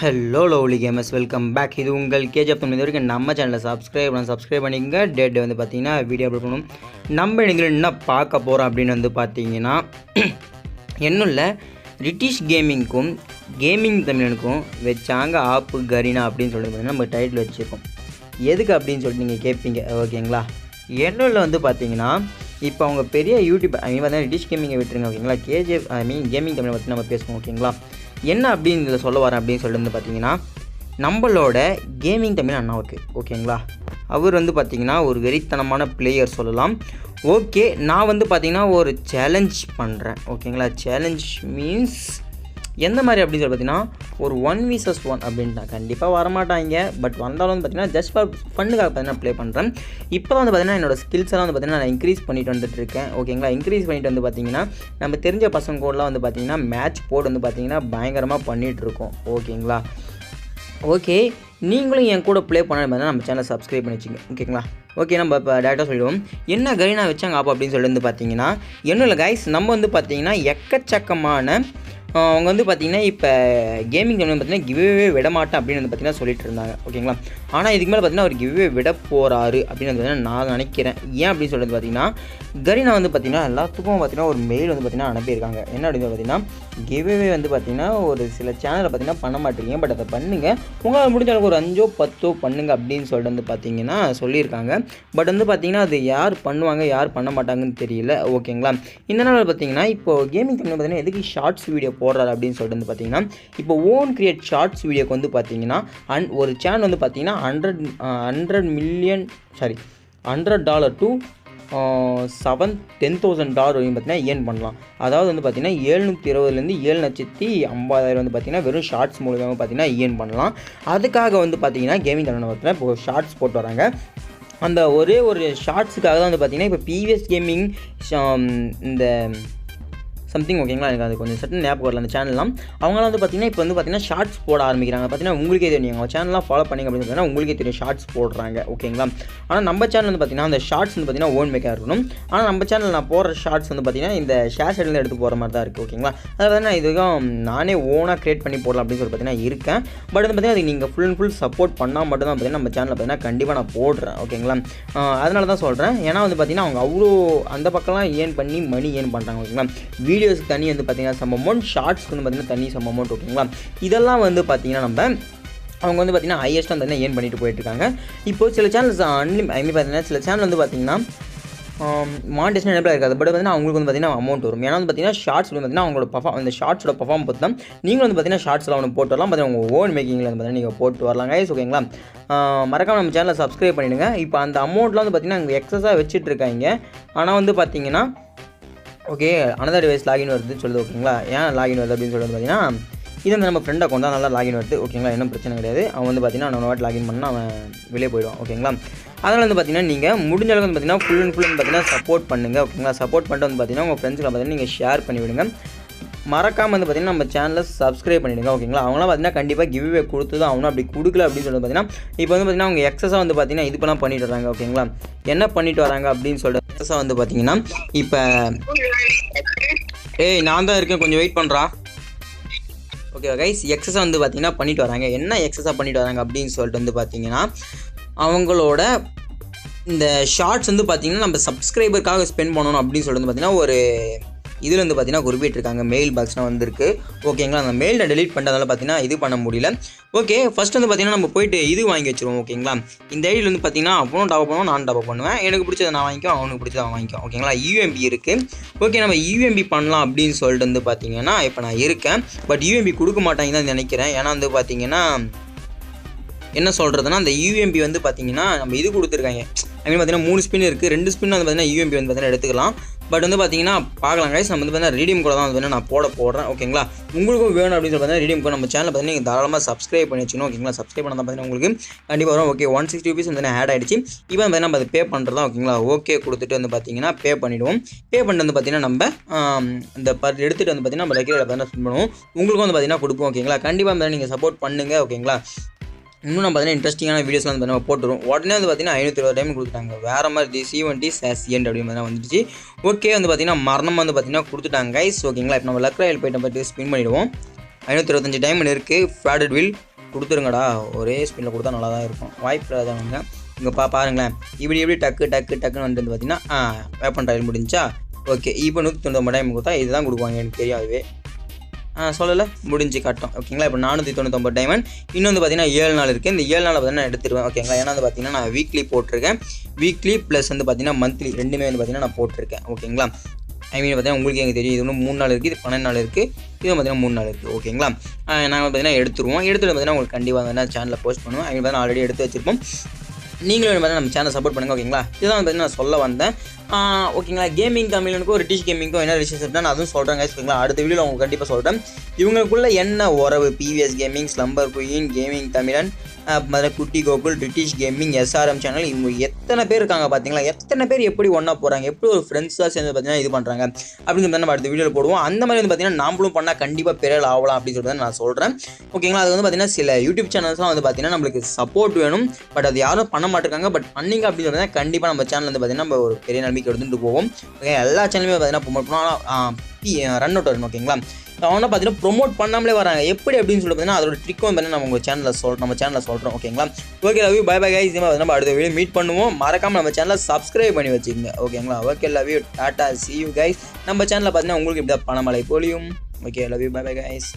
Hello lovely gamers welcome back இது உங்கள் கேஜப் தமிழ் இது வரைக்கும் நம்ம சேனலை சப்ஸ்கிரைப் பண்ண சப்ஸ்கிரைப் பண்ணிக்கங்க. டேட் வந்து பார்த்தீங்கன்னா வீடியோ அப்லோட் பண்ணணும். நம்ம இன்றைக்கி என்ன பார்க்க போகிறோம் அப்படின்னு வந்து பார்த்தீங்கன்னா என்னும் இல்லை. ரிட்டிஷ் கேமிங்க்கும் கேமிங் தமிழனுக்கும் வச்சாங்க ஆப்பு கரீனா அப்படின்னு சொல்லிட்டு பார்த்தீங்கன்னா நம்ம டைட்டில் வச்சுருக்கோம். எதுக்கு அப்படின்னு சொல்லிட்டு நீங்கள் கேட்பீங்க ஓகேங்களா? என்னுள்ள வந்து பார்த்தீங்கன்னா இப்போ அவங்க பெரிய யூடியூப் ஐ மீன் பார்த்தீங்கன்னா ரிட்டிஷ் கேமிங்கை விட்டுருங்க ஓகேங்களா கேஜிஎஃப் ஐ மீன் கேமிங் தமிழை பற்றி நம்ம பேசுவோம் ஓகேங்களா? என்ன அப்படின்னு இதில் சொல்ல வரேன் அப்படின்னு சொல்லிட்டு வந்து பார்த்தீங்கன்னா நம்மளோட கேமிங் தமிழ் அண்ணாவுக்கு ஓகேங்களா? அவர் வந்து பார்த்தீங்கன்னா ஒரு வெறித்தனமான பிளேயர் சொல்லலாம். ஓகே நான் வந்து பார்த்தீங்கன்னா ஒரு சேலஞ்ச் பண்ணுறேன் ஓகேங்களா? சேலஞ்ச் மீன்ஸ் எந்த மாதிரி அப்படின்னு சொல்லி பார்த்தீங்கன்னா ஒரு ஒன் விசஸ் ஒன் அப்படின்ட்டா. கண்டிப்பாக வரமாட்டாங்க. பட் வந்தாலும் வந்து பார்த்தீங்கன்னா ஜஸ்ட் ஃபார் ஃபண்டுக்காக பார்த்தீங்கன்னா ப்ளே பண்ணுறேன் இப்போ வந்து பார்த்தீங்கன்னா என்னோடய ஸ்கில்ஸ் எல்லாம் வந்து பார்த்தீங்கன்னா நான் இன்க்ரீஸ் பண்ணிட்டு வந்துட்டு இருக்கேன். ஓகேங்களா இன்க்ரீஸ் பண்ணிட்டு வந்து பார்த்தீங்கன்னா நம்ம தெரிஞ்ச பசங்க கூடலாம் வந்து பார்த்தீங்கன்னா மேட்ச் போர்டு வந்து பார்த்தீங்கன்னா பயங்கரமாக பண்ணிகிட்ருக்கோம் ஓகேங்களா ஓகே நீங்களும் என் கூட ப்ளே பண்ணணும் பார்த்தீங்கன்னா நம்ம சேனலை சப்ஸ்கிரைப் பண்ணி வச்சுங்க. ஓகேங்களா ஓகே நம்ம இப்போ டேரெக்டாக சொல்லிடுவோம். என்ன கைனா வச்சாங்க ஆப்போ அப்படின்னு சொல்லி வந்து பார்த்தீங்கன்னா என்ன இல்லை கைஸ் நம்ம வந்து பார்த்தீங்கன்னா எக்கச்சக்கமான அவங்க வந்து பார்த்தீங்கன்னா இப்போ கேமிங் வந்து பார்த்தீங்கன்னா கிவ்வே விட மாட்டேன் அப்படின்னு வந்து பார்த்தீங்கன்னா சொல்லிட்டு இருந்தாங்க ஓகேங்களா ஆனால் இதுக்கு மேலே பார்த்தீங்கன்னா அவர் கிவ்வே விட போகிறாரு அப்படின்னு வந்து பார்த்தீங்கன்னா நான் நினைக்கிறேன் ஏன் அப்படின்னு சொல்கிறது பார்த்தீங்கன்னா கரீனா வந்து பார்த்தீங்கன்னா எல்லாத்துக்கும் பார்த்தீங்கன்னா ஒரு மெயில் வந்து பார்த்தீங்கன்னா அனுப்பியிருக்காங்க என்ன அப்படின்னு பார்த்தீங்கன்னா கிவ்வே வந்து பார்த்தீங்கன்னா ஒரு சில சேனலை பார்த்தீங்கன்னா பண்ண மாட்டேங்க பட் அதை பண்ணுங்கள் உங்களால் முடிஞ்ச அளவுக்கு ஒரு அஞ்சோ பத்தோ பண்ணுங்க அப்படின்னு சொல்லிட்டு வந்து பார்த்தீங்கன்னா சொல்லியிருக்காங்க பட் வந்து பார்த்தீங்கன்னா அது யார் பண்ணுவாங்க யார் பண்ண மாட்டாங்கன்னு தெரியல ஓகேங்களா இந்த நாள் பார்த்தீங்கன்னா இப்போ கேமிங் தமிழ் பார்த்தீங்கன்னா எதுக்கு ஷார்ட்ஸ் வீடியோ போடுறாரு அப்படின்னு சொல்லிட்டு வந்து பார்த்தீங்கன்னா இப்போ ஓன் கிரியேட் ஷார்ட்ஸ் வீடியோக்கு வந்து பார்த்தீங்கன்னா அன் ஒரு சேனல் வந்து பார்த்தீங்கன்னா hundred hundred million sorry hundred dollar to seven ten thousand dollar வரையும் பார்த்தீங்கன்னா ஏர்ன் பண்ணலாம். அதாவது வந்து பார்த்தீங்கன்னா ஏழ்நூற்றி இருபதுலேருந்து ஏழு லட்சத்தி ஐம்பதாயிரம் வந்து பார்த்தீங்கன்னா வெறும் ஷார்ட்ஸ் மூலியமாக பார்த்தீங்கன்னா ஏர்ன் பண்ணலாம். அதுக்காக வந்து பார்த்தீங்கன்னா கேமிங் தலைவர் பார்த்தீங்கன்னா இப்போ ஷார்ட்ஸ் போட்டு வராங்க. அந்த ஒரே ஒரு ஷார்ட்ஸுக்காக தான் வந்து பார்த்தீங்கன்னா இப்போ பிவிஎஸ் கேமிங் இந்த சம்திங் ஓகேங்களா எனக்கு அது கொஞ்சம் சட்டன் ஞாபகம் வரல அந்த சேனல்லாம் அவங்களாம் வந்து பார்த்தீங்கன்னா இப்போ வந்து பார்த்தீங்கன்னா ஷார்ட்ஸ் போட ஆரம்பிக்கிறாங்க. பார்த்தீங்கன்னா உங்களுக்கே தெரியும். அவங்க சேனல்லாம் ஃபாலோ பண்ணிங்க அப்படின்னு பார்த்தீங்கன்னா உங்களுக்கே தெரியும். ஷார்ட்ஸ் போடுறாங்க ஓகேங்களா ஆனால் நம்ம சேனல் வந்து பார்த்தீங்கன்னா அந்த ஷார்ட்ஸ் வந்து பார்த்தீங்கன்னா ஓன் மேக்காக இருக்கணும். ஆனால் நம்ம சேனல் நான் போடுற ஷார்ட்ஸ் வந்து பார்த்தீங்கன்னா இந்த ஷேர் சைட்லேருந்து எடுத்து போகிற மாதிரி தான் இருக்குது ஓகேங்களா அதை வந்து நான் இதுக்கும் நானே ஓனாக க்ரியேட் பண்ணி போடலாம் அப்படின்னு சொல்லி பார்த்தீங்கன்னா இருக்கேன். பட் வந்து பார்த்தீங்கன்னா அது நீங்கள் ஃபுல் அண்ட் ஃபுல் சப்போர்ட் பண்ணால் மட்டும் தான் பார்த்தீங்கன்னா நம்ம சேனலில் பார்த்தீங்கன்னா கண்டிப்பாக நான் போடுறேன் ஓகேங்களா அதனால தான் சொல்கிறேன் ஏன்னா வந்து பார்த்தீங்கன்னா அவங்க அவ்வளோ அந்த பக்கம்லாம் ஏர்ன் பண்ணி மணி ஏர்ன் பண்ணுறாங்க ஓகேங்களா வீடியோ வீடியோஸ்க்கு தனி வந்து பார்த்தீங்கன்னா சம் அமௌண்ட் ஷார்ட்ஸ்க்கு வந்து பார்த்தீங்கன்னா தனி சம் அமௌண்ட் ஓகேங்களா இதெல்லாம் வந்து பார்த்தீங்கன்னா நம்ம அவங்க வந்து பார்த்தீங்கன்னா ஹையஸ்ட்டாக வந்து ஏன் பண்ணிட்டு போயிட்டுருக்காங்க இருக்காங்க இப்போ சில சேனல்ஸ் அன்லி ஐ மீன் பார்த்தீங்கன்னா சில சேனல் வந்து பார்த்தீங்கன்னா மானிட்டேஷன் என்ன இருக்காது பட் வந்து அவங்களுக்கு வந்து பார்த்தீங்கன்னா அமௌண்ட் வரும் ஏன்னா வந்து பார்த்தீங்கன்னா ஷார்ட்ஸ் வந்து பார்த்தீங்கன்னா அவங்களோட பர்ஃபார்ம் அந்த ஷார்ட்ஸோட பர்ஃபார்ம் பொறுத்து தான் நீங்களும் வந்து பார்த்தீங்கன்னா ஷார்ட்ஸில் ஒன்று போட்டு வரலாம் பார்த்தீங்கன்னா உங்கள் ஓன் மேக்கிங்கில் வந்து பார்த்தீங்கன்னா நீங்கள் போட்டு வரலாம் கைஸ் ஓகேங்களா மறக்காம நம்ம சேனலை சப்ஸ்கிரைப் பண்ணிவிடுங்க இப்போ அந்த அமௌண்ட்லாம் வந்து பார்த்தீங்கன்னா அங்கே எக்ஸஸாக வச்சுட்டு இருக்காங்க ஆனால் வந்து பார்த்தீங்கன்னா ஓகே அனதர் டிவைஸ் லாகின் வருதுன்னு சொல்லுது ஓகேங்களா ஏன் லாகின் வருது அப்படின்னு சொல்லிட்டு பார்த்தீங்கன்னா இது வந்து நம்ம ஃப்ரெண்ட் அக்கௌண்ட் தான் நல்லா லாகின் வருது ஓகேங்களா என்ன பிரச்சனை கிடையாது. அவன் வந்து பார்த்தீங்கன்னா நம்ம வாட்டி லாகின் பண்ணால் அவன் வெளியே போயிடுவான் ஓகேங்களா அதனால் வந்து பார்த்தீங்கன்னா நீங்கள் முடிஞ்ச அளவுக்கு வந்து பார்த்தீங்கன்னா ஃபுல் அண்ட் ஃபுல் வந்து பார்த்தீங்கன்னா சப்போர்ட் பண்ணுங்கள் ஓகேங்களா சப்போர்ட் பண்ணிட்டு வந்து பார்த்தீங்கன்னா உங்கள் ஃப்ரெண்ட்ஸ்க்கு பார்த்தீங்கன்னா நீங்கள் ஷேர் பண்ணி விடுங்க மறக்காமல் வந்து பார்த்தீங்கன்னா நம்ம சேனலை சப்ஸ்கிரைப் பண்ணிடுங்க ஓகேங்களா அவங்களாம் பார்த்தீங்கன்னா கண்டிப்பாக கிவ்வே கொடுத்து தான் அவனும் அப்படி கொடுக்கல அப்படின்னு சொல்லி பார்த்தீங்கன்னா இப்போ வந்து பார்த்தீங்கன்னா அவங்க எக்ஸஸாக வந்து பார்த்தீங்கன்னா இது பண்ணால் பண்ணிட்டு வராங்க ஓகேங்களா என்ன பண்ணிட்டு வராங்க அப்படின்னு சொல்லிட்டு எக்ஸஸாக வந்து பார்த்தீங்கன்னா இப்போ ஏய் நான் தான் இருக்கேன். கொஞ்சம் வெயிட் பண்ணுறா ஓகே கைஸ் எக்ஸஸாக வந்து பார்த்தீங்கன்னா பண்ணிட்டு வராங்க. என்ன எக்ஸஸாக பண்ணிட்டு வராங்க அப்படின்னு சொல்லிட்டு வந்து பார்த்தீங்கன்னா அவங்களோட இந்த ஷார்ட்ஸ் வந்து பார்த்தீங்கன்னா நம்ம சப்ஸ்கிரைபருக்காக ஸ்பெண்ட் பண்ணணும் அப்படின்னு சொல்லிட்டு வந்து பார்த்தீங்கன்னா ஒரு இதில் வந்து பார்த்தீங்கன்னா குறிப்பிட்டிருக்காங்க மெயில் பாக்ஸ்னால் வந்திருக்கு. ஓகேங்களா அந்த மெயிலை டெலீட் பண்ணுறதால பார்த்தீங்கன்னா இது பண்ண முடியல. ஓகே ஃபஸ்ட் வந்து பார்த்தீங்கன்னா நம்ம போயிட்டு இது வாங்கி வச்சிருவோம் ஓகேங்களா இந்த ஐடியில் வந்து பார்த்தீங்கன்னா அவனும் டாப் பண்ணுவோம் நான் டாப் பண்ணுவேன். எனக்கு பிடிச்சதை நான் வாங்கிக்கோ அவனுக்கு பிடிச்சதை அவன் வாங்கிக்கோ ஓகேங்களா யூஎம்பி இருக்குது ஓகே நம்ம யூஎம்பி பண்ணலாம் அப்படின்னு சொல்லிட்டு வந்து பார்த்தீங்கன்னா இப்போ நான் இருக்கேன். பட் யூஎம்பி கொடுக்க மாட்டாங்கன்னு தான் நினைக்கிறேன். ஏன்னா வந்து பார்த்தீங்கன்னா என்ன சொல்கிறதுனா அந்த யூஎம்பி வந்து பார்த்தீங்கன்னா நம்ம இது கொடுத்துருக்காங்க. ஐ மீன் பார்த்தீங்கன்னா மூணு ஸ்பின் இருக்குது ரெண்டு ஸ்பின் வந்து பார்த்தீங்கன்னா யூஎம்பி வந்து பார்த்தீங்கன்னா எடுத்துக்கலாம். பட் வந்து பார்த்தீங்கன்னா பார்க்கலாம் கைஸ் நம்ம வந்து பார்த்தீங்கன்னா ரீடியம் கூட தான் வந்து நான் போட போடுறேன். ஓகேங்களா உங்களுக்கும் வேணும் அப்படின்னு சொல்லி பார்த்தீங்கன்னா ரீடியம் கூட நம்ம சேனல் பார்த்தீங்கன்னா நீங்கள் தாராளமாக சப்ஸ்கிரைப் பண்ணி வச்சுக்கணும். ஓகேங்களா சப்ஸ்கிரைப் பண்ணால் பார்த்தீங்கன்னா உங்களுக்கு கண்டிப்பாக வரும். ஓகே ஒன் சிக்ஸ்டி ருபீஸ் வந்து ஆட் ஆகிடுச்சு இப்போ வந்து நம்ம அதை பே பண்ணுறதா ஓகேங்களா ஓகே கொடுத்துட்டு வந்து பார்த்தீங்கன்னா பே பண்ணிவிடுவோம் பே பண்ணிட்டு வந்து பார்த்தீங்கன்னா நம்ம இந்த பர் எடுத்துகிட்டு வந்து பார்த்தீங்கன்னா நம்ம ரெகுலர் பார்த்தீங்கன்னா பண்ணுவோம். உங்களுக்கும் வந்து பார்த்தீங்கன்னா கொடுப்போம். ஓகேங்களா கண்டிப்பாக நீங்கள் சப்போர்ட் பண்ணுங்கள் ஓகேங்களா இன்னும் நம்ம பார்த்தீங்கன்னா இன்ட்ரெஸ்டிங்கான வீடியோஸ்லாம் வந்து நம்ம போட்டுரும் உடனே வந்து பார்த்தீங்கன்னா ஐநூற்றி இருபது டைம் கொடுத்துட்டாங்க. வேறு மாதிரி D C one chase end அப்படின்னு வந்துடுச்சு ஓகே வந்து பார்த்தீங்கன்னா மரணம் வந்து பார்த்தீங்கன்னா கொடுத்துட்டாங்க கைஸ் ஓகேங்களா இப்போ நம்ம லக்ராயில் போயிட்டு பார்த்து ஸ்பின் பண்ணிவிடுவோம் ஐநூற்றி இருபத்தஞ்சு டைம் இருக்குது ஃப்ராடட் வில் கொடுத்துருங்கடா. ஒரே ஸ்பீடில் கொடுத்தா நல்லா தான் இருக்கும் வாய்ப்பு இல்லாதவங்க இங்கே பா பாருங்களேன். இப்படி எப்படி டக்கு டக்கு டக்குன்னு வந்து பார்த்தீங்கன்னா வேப்பன் ட்ரையல் முடிஞ்சா ஓகே இப்போ நூற்றி தொண்ணூறு டைம் கொடுத்தா இதுதான் கொடுப்பாங்க. எனக்கு தெரியாதவே சொல்லலை. முடிஞ்சு காட்டும். ஓகேங்களா இப்போ நானூற்றி தொண்ணூத்தொம்பது டைமண்ட் இன்னும் வந்து பார்த்தீங்கன்னா ஏழு நாள் இருக்குது இந்த ஏழு நாள் பார்த்தீங்கன்னா நான் எடுத்துருவேன். ஓகேங்களா ஏன்னா வந்து பார்த்தீங்கன்னா நான் வீக்லி போட்டிருக்கேன். வீக்லி ப்ளஸ் வந்து பார்த்தீங்கன்னா மந்த்லி ரெண்டுமே வந்து பார்த்தீங்கன்னா நான் போட்டிருக்கேன். ஓகேங்களா ஐ மீன் பார்த்தீங்கன்னா உங்களுக்கு எனக்கு தெரியும். இது ஒன்று மூணு நாள் இருக்குது இது பன்னெண்டு நாள் இருக்குது இது பார்த்தீங்கன்னா மூணு நாள் இருக்குது ஓகேங்களா நாங்கள் பார்த்தீங்கன்னா எடுத்துருவோம். எடுத்துகிட்டு பார்த்தீங்கன்னா உங்களுக்கு கண்டிப்பாக வந்து சேனலில் போஸ்ட் பண்ணுவோம் ஐ மீன் பார்த்தீங்கன்னா ஆல்ரெடி எடுத்து வச்சிருப்போம். நீங்களும் பார்த்தீங்கன்னா நம்ம சேனல் சப்போர்ட் பண்ணுங்க. ஓகேங்களா இதுதான் வந்து நான் சொல்ல வந்தேன். ஓகேங்களா? கேமிங் தமிழனுக்கும் ரிட்டிஷ் கேமிங்க்கும் என்ன ரிலேஷன்ஷிப் நான் அதுவும் சொல்கிறேன் கைஸ் ஓகேங்களா? அடுத்த வீடியோவில் உங்களுக்கு கண்டிப்பாக சொல்கிறேன் இவங்களுக்குள்ள என்ன உறவு? PVS gaming slumber queen gaming Tamilan Madurai Kutty Gokul British gaming SRM channel இவங்க எத்தனை பேர் இருக்காங்க பார்த்தீங்களா எத்தனை பேர் எப்படி ஒன்றா போகிறாங்க எப்படி ஒரு ஃப்ரெண்ட்ஸாக சேர்ந்து பார்த்தீங்கன்னா இது பண்ணுறாங்க அப்படின்னு சொல்லி நம்ம அடுத்த வீடியோவில் போடுவோம். அந்த மாதிரி வந்து பார்த்தீங்கன்னா நாமளும் பண்ணால் கண்டிப்பாக பெரியல் ஆகலாம் அப்படின்னு சொல்லிட்டு நான் சொல்கிறேன் ஓகேங்களா? அது வந்து பார்த்தீங்கன்னா சில யூடியூப் சேனல்ஸ்லாம் வந்து பார்த்தீங்கன்னா நம்மளுக்கு சப்போர்ட் வேணும். பட் அது யாரும் பண்ண மாட்டிருக்காங்க. பட் பண்ணிங்க அப்படின்னு சொன்னால் கண்டிப்பாக நம்ம சேனல் வந்து பார்த்தீங்கன்னா நம்ம ஒரு பெரிய நம்பிக்கை எடுத்துகிட்டு போவோம். ஓகே எல்லா சேனலுமே பார்த்தீங்கன்னா ப்ரொமோட் பண்ணால் ரன் அவுட் வரும் ஓகேங்களா அவனை பார்த்தீங்கன்னா ப்ரொமோட் பண்ணாமலே வராங்க. எப்படி அப்படின்னு சொல்லி பார்த்தீங்கன்னா அதோட ட்ரிக்கும் வந்து நம்ம உங்கள் சேனலில் சொல் நம்ம சேனலில் சொல்கிறோம் ஓகேங்களா okay love you bye bye guys நம்ம அடுத்த வீடியோ மீட் பண்ணுவோம். மறக்காம நம்ம சேனலை சப்ஸ்கிரைப் பண்ணி வச்சுக்கோங்க ஓகேங்களா okay love you tata see you guys நம்ம சேனலில் பார்த்தீங்கன்னா உங்களுக்கு இப்படி பணமலை போலியும் okay love you bye bye guys